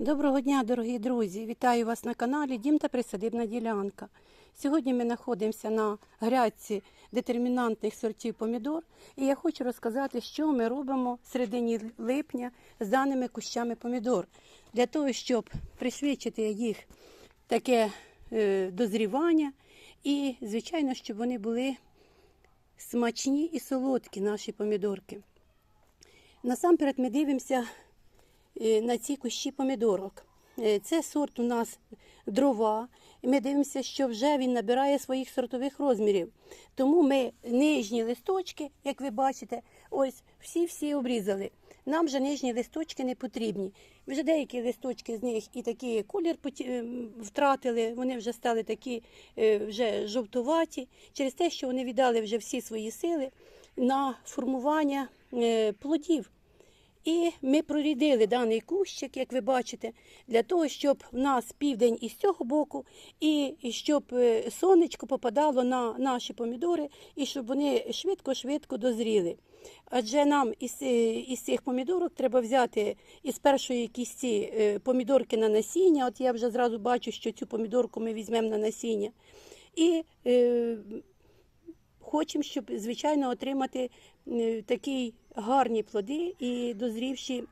Доброго дня, дорогі друзі! Вітаю вас на каналі Дім та Присадибна ділянка. Сьогодні ми знаходимося на грядці детермінантних сортів помідор, і я хочу розказати, що ми робимо в середині липня з даними кущами помідор, для того, щоб пришвидшити їх таке е, дозрівання, і, звичайно, щоб вони були смачні і солодкі, наші помідорки. Насамперед ми дивимося на ці кущі помідорок. Е, Це сорт у нас дрова. Ми дивимося, що вже він набирає своїх сортових розмірів. Тому ми нижні листочки, як ви бачите, ось всі-всі обрізали. Нам вже нижні листочки не потрібні. Вже деякі листочки з них і такий колір ем, втратили, вони вже стали такі е, вже жовтуваті, через те, що вони віддали вже всі свої сили на формування е, плодів. І ми прорідили даний кущик, як ви бачите, для того, щоб в нас південь із цього боку, і щоб е, сонечко попадало на наші помідори, і щоб вони швидко-швидко дозріли. Адже нам із, е, із цих помідорок треба взяти із першої кісті е, помідорки на насіння. От я вже зразу бачу, що цю помідорку ми візьмемо на насіння. І е, хочемо, щоб, звичайно, отримати такі гарні плоди і дозрівші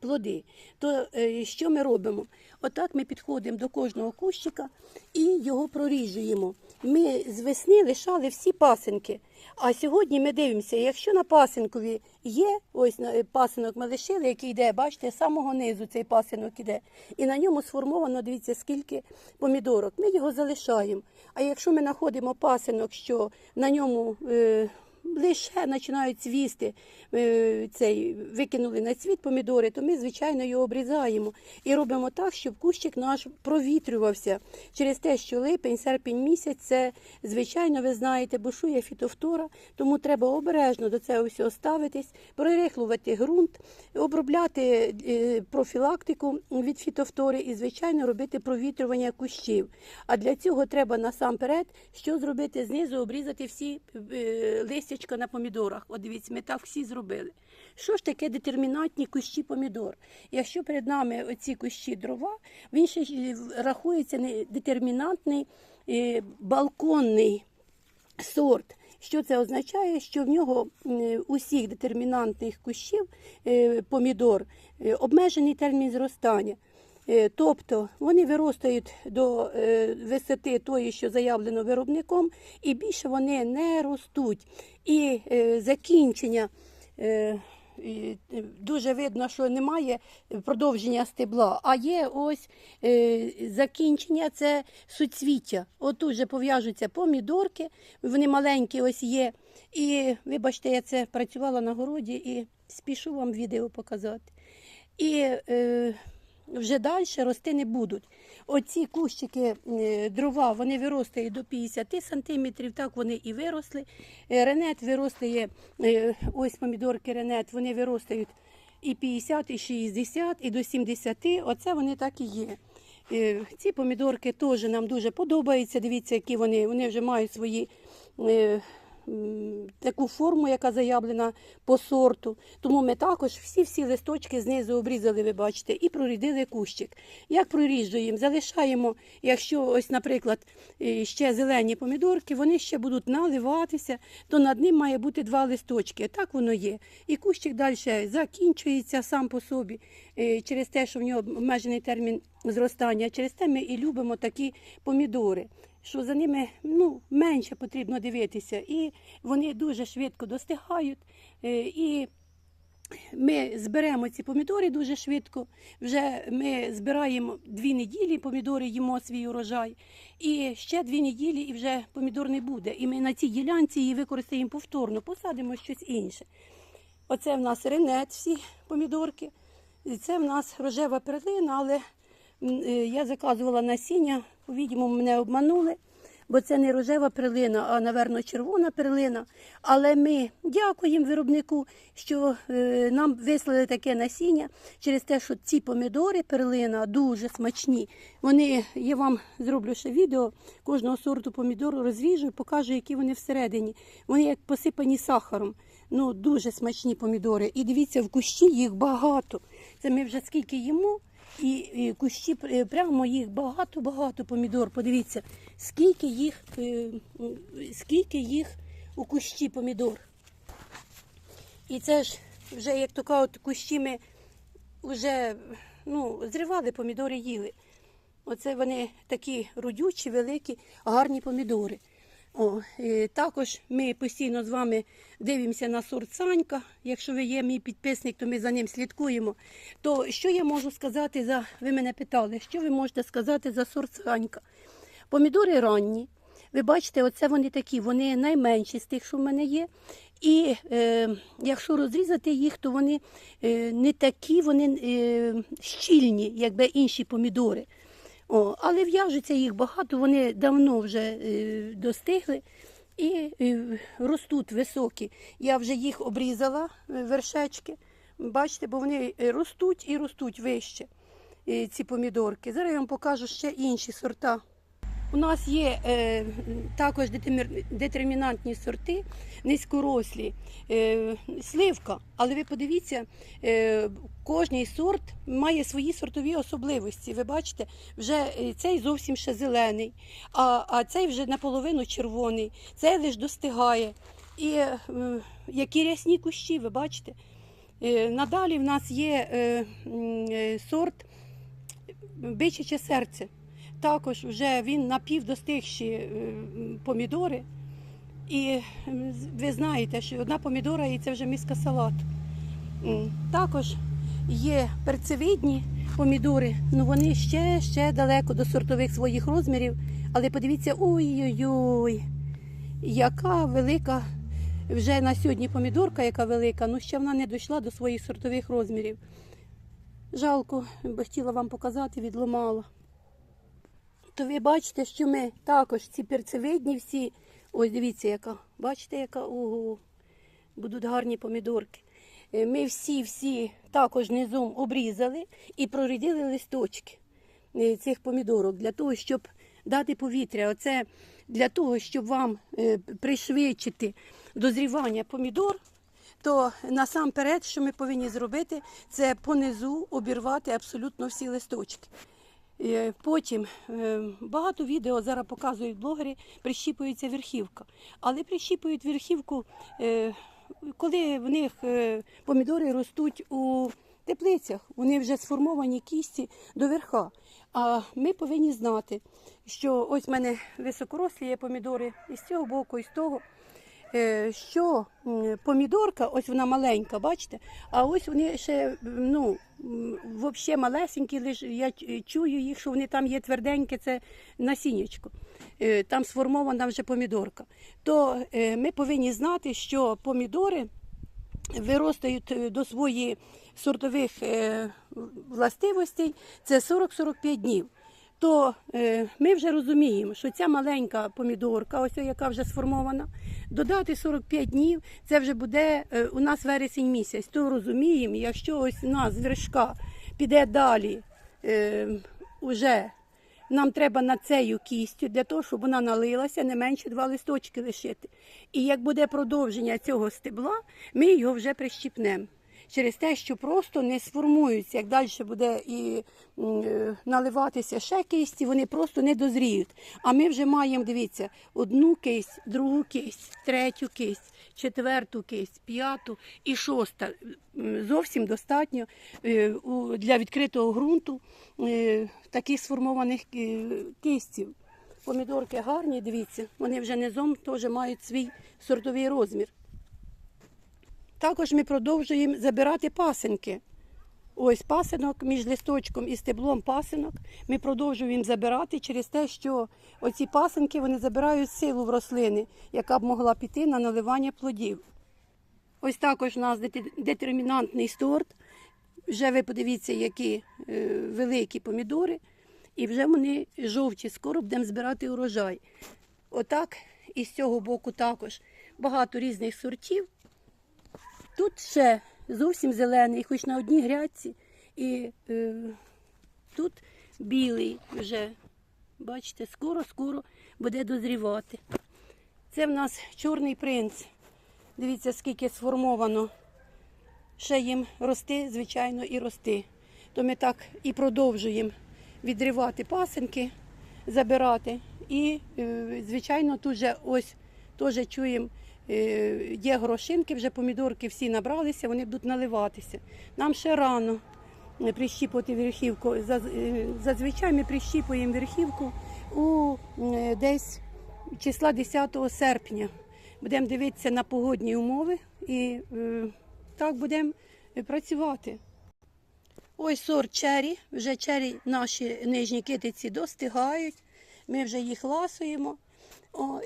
плоди. То е, що ми робимо? Отак ми підходимо до кожного кущика і його проріжуємо. Ми з весни лишали всі пасинки. А сьогодні ми дивимося, якщо на пасинкові є, ось е, пасинок ми лишили, який йде, бачите, з самого низу цей пасинок іде. І на ньому сформовано, дивіться, скільки помідорок. Ми його залишаємо. А якщо ми знаходимо пасинок, що на ньому е, лише починають цвісти, е, цей, викинули на цвіт помідори, то ми, звичайно, його обрізаємо і робимо так, щоб кущик наш провітрювався. Через те, що липень, серпень місяць, це, звичайно, ви знаєте, бушує фітофтора, тому треба обережно до цього всього ставитись, прорихлювати ґрунт, обробляти е, профілактику від фітофтори і, звичайно, робити провітрювання кущів. А для цього треба насамперед, що зробити знизу, обрізати всі е, листячка на помідорах. От дивіться, ми так всі зробили. Що ж таке детермінантні кущі помідор? Якщо перед нами оці кущі дрова, він ще рахується не детермінантний е, балконний сорт. Що це означає? Що в нього усіх детермінантних кущів е, помідор е, обмежений термін зростання. Е, Тобто вони виростають до е, висоти тої, що заявлено виробником, і більше вони не ростуть. І е, закінчення дуже видно, що немає продовження стебла, а є ось закінчення це суцвіття. Отут вже пов'яжуться помідорки, вони маленькі ось є. І вибачте, я це працювала на городі і спішу вам відео показати. І вже далі рости не будуть. Оці кущики е, дрова вони виростають до 50 сантиметрів, так вони і виросли. Е, Ренет виростає, е, ось помідорки ренет, вони виростають і 50, і 60, і до 70. Оце вони так і є. Ці помідорки теж нам дуже подобаються. Дивіться, які вони, вони вже мають свої. Таку форму, яка заявлена по сорту. Тому ми також всі-всі листочки знизу обрізали, ви бачите, і прорідили кущик. Як проріжуємо? Залишаємо, якщо ось, наприклад, е, ще зелені помідорки, вони ще будуть наливатися, то над ним має бути два листочки. Так воно є. І кущик далі закінчується сам по собі е, через те, що в нього обмежений термін зростання. Через те ми і любимо такі помідори. Що за ними ну, менше потрібно дивитися, і вони дуже швидко достигають. е, І ми зберемо ці помідори дуже швидко. Вже ми збираємо дві неділі, помідори їмо свій урожай. І ще дві неділі, і вже помідор не буде. І ми на цій ділянці її використаємо повторно, посадимо щось інше. Оце в нас ренет, всі помідорки. І це в нас рожева перлина, але я заказувала насіння, по-відому мене обманули, бо це не рожева перлина, а, напевно, червона перлина. Але ми дякуємо виробнику, що е, нам вислали таке насіння через те, що ці помідори перлина дуже смачні. Вони, я вам зроблю ще відео кожного сорту помідору розріжу і покажу, які вони всередині. Вони як посипані сахаром. Ну, дуже смачні помідори. І дивіться, в кущі їх багато. Це ми вже скільки їмо, І, і кущі е, прямо їх багато-багато помідор. Подивіться, скільки їх, е, скільки їх у кущі помідор. І це ж вже, як то кажуть, кущі ми вже ну, зривали помідори їли. Оце вони такі родючі, великі, гарні помідори. О, і також ми постійно з вами дивимося на сорт Санька. Якщо ви є мій підписник, то ми за ним слідкуємо. То що я можу сказати за. Ви мене питали, що ви можете сказати за сорт Санька? Помідори ранні. Ви бачите, оце вони такі, вони найменші з тих, що в мене є. І е, якщо розрізати їх, то вони е, не такі, вони е, щільні, якби інші помідори. О, але в'яжуться їх багато, вони давно вже е, достигли і е, ростуть високі. Я вже їх обрізала, е, вершечки. Бачите, бо вони е, ростуть і ростуть вище, е, ці помідорки. Зараз я вам покажу ще інші сорта. У нас є е, також детермінантні сорти, низькорослі, е, сливка. Але ви подивіться, е, кожний сорт має свої сортові особливості. Ви бачите, вже е, цей зовсім ще зелений, а, а цей вже наполовину червоний, цей лише достигає. І е, які рясні кущі, ви бачите. Е, надалі в нас є е, е, сорт бичаче серце. Також вже він напівдостигші е, помідори. І ви знаєте, що одна помідора і це вже миска салату. Також є перцевидні помідори, ну вони ще, ще далеко до сортових своїх розмірів. Але подивіться, ой-ой-ой, яка велика вже на сьогодні помідорка, яка велика, ну ще вона не дійшла до своїх сортових розмірів. Жалко, бо хотіла вам показати, відломала. То ви бачите, що ми також ці перцевидні всі. Ось дивіться, яка. Бачите, яка ого, будуть гарні помідорки. Е, Ми всі-всі також низом обрізали і прорядили листочки е, цих помідорок для того, щоб дати повітря. Оце для того, щоб вам е, пришвидшити дозрівання помідор, то насамперед, що ми повинні зробити, це понизу обірвати абсолютно всі листочки. Е, Потім е, багато відео зараз показують блогери, прищіпується верхівка. Але прищіпують верхівку, е, коли в них помідори ростуть у теплицях, вони вже сформовані кісті до верха. А ми повинні знати, що ось в мене високорослі є помідори і з цього боку, і з того. Е, Що помідорка, ось вона маленька, бачите? А ось вони ще ну, взагалі малесенькі, лиш я чую їх, що вони там є тверденьке, це насіннячко. Е, Там сформована вже помідорка. То е, ми повинні знати, що помідори виростають до своїх сортових властивостей це 40-45 днів. То ми вже розуміємо, що ця маленька помідорка, ось яка вже сформована, додати 45 днів, це вже буде е, у нас вересень місяць. То розуміємо, якщо ось у нас з вершка піде далі, е, нам треба на цею кістю для того, щоб вона налилася, не менше два листочки лишити. І як буде продовження цього стебла, ми його вже прищіпнемо. Через те, що просто не сформуються, як далі буде і е, наливатися ще кисті, вони просто не дозріють. А ми вже маємо, дивіться, одну кисть, другу кисть, третю кисть, четверту кисть, п'яту і шоста. Зовсім достатньо е, для відкритого ґрунту е, таких сформованих кистів. Помідорки гарні, дивіться, вони вже низом теж мають свій сортовий розмір. Також ми продовжуємо забирати пасинки. Ось пасинок між листочком і стеблом пасинок. Ми продовжуємо забирати через те, що оці пасинки вони забирають силу в рослини, яка б могла піти на наливання плодів. Ось також у нас детермінантний сорт. Вже ви подивіться, які е, великі помідори, і вже вони жовті. Скоро будемо збирати урожай. Отак і з цього боку також багато різних сортів. Тут ще зовсім зелений, хоч на одній грядці. І е, тут білий вже. Бачите, скоро-скоро буде дозрівати. Це в нас чорний принц. Дивіться, скільки сформовано. Ще їм рости, звичайно, і рости. то ми так і продовжуємо відривати пасинки, забирати. І, е, звичайно, тут же ось теж чуємо, є горошинки, вже помідорки всі набралися, вони будуть наливатися. Нам ще рано е, прищіпувати верхівку. Е, Зазвичай ми прищіпуємо верхівку у е, десь числа 10 серпня. Будемо дивитися на погодні умови і е, так будемо е, працювати. Ось сорт чері. Вже чері наші нижні китиці достигають. Ми вже їх ласуємо.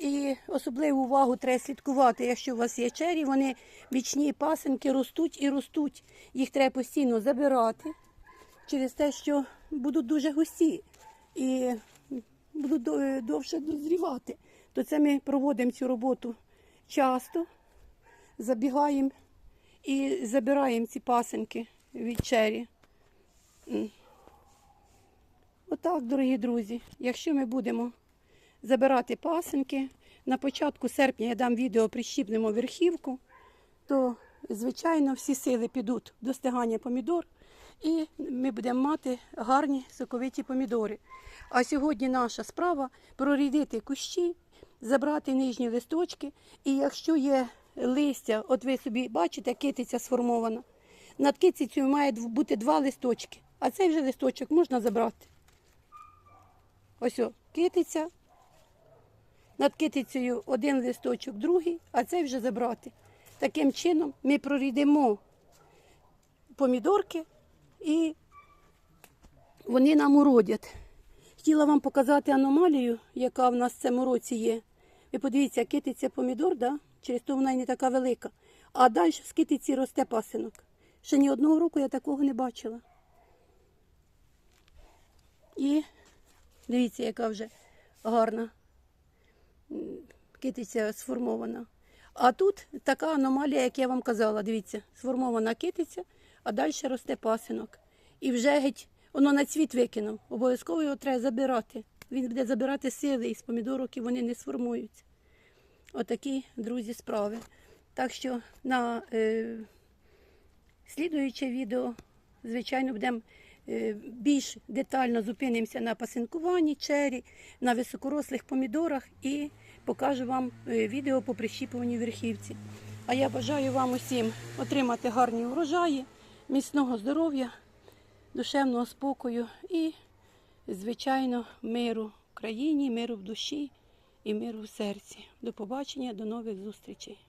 І особливу увагу треба слідкувати, якщо у вас є чері, вони бічні пасенки ростуть і ростуть. Їх треба постійно забирати через те, що будуть дуже густі і будуть довше дозрівати. То це ми проводимо цю роботу часто, забігаємо і забираємо ці пасенки від чері. Отак, дорогі друзі, якщо ми будемо забирати пасенки, на початку серпня я дам відео прищіпнемо верхівку, то, звичайно, всі сили підуть до стигання помідор, і ми будемо мати гарні соковиті помідори. А сьогодні наша справа прорідити кущі, забрати нижні листочки, і якщо є листя, от ви собі бачите, китиця сформована, над китицею має бути два листочки, а цей вже листочок можна забрати. Ось о, китиця, над китицею один листочок, другий, а цей вже забрати. Таким чином ми прорідимо помідорки і вони нам уродять. Хотіла вам показати аномалію, яка в нас в цьому році є. Ви подивіться, китиця помідор, да? через то вона й не така велика. А далі з китиці росте пасинок. Ще ні одного року я такого не бачила. І дивіться, яка вже гарна китиця сформована. А тут така аномалія, як я вам казала, дивіться, сформована китиця, а далі росте пасинок. І вже геть воно на цвіт викинув. Обов'язково його треба забирати. Він буде забирати сили із помідорок, і вони не сформуються. Отакі, друзі, справи. Так що на е, слідуюче відео, звичайно, будемо більш детально зупинимося на пасинкуванні чері, на високорослих помідорах і покажу вам е, відео по прищіпуванню верхівці. А я бажаю вам усім отримати гарні урожаї, міцного здоров'я, душевного спокою і, звичайно, миру в країні, миру в душі і миру в серці. До побачення, до нових зустрічей.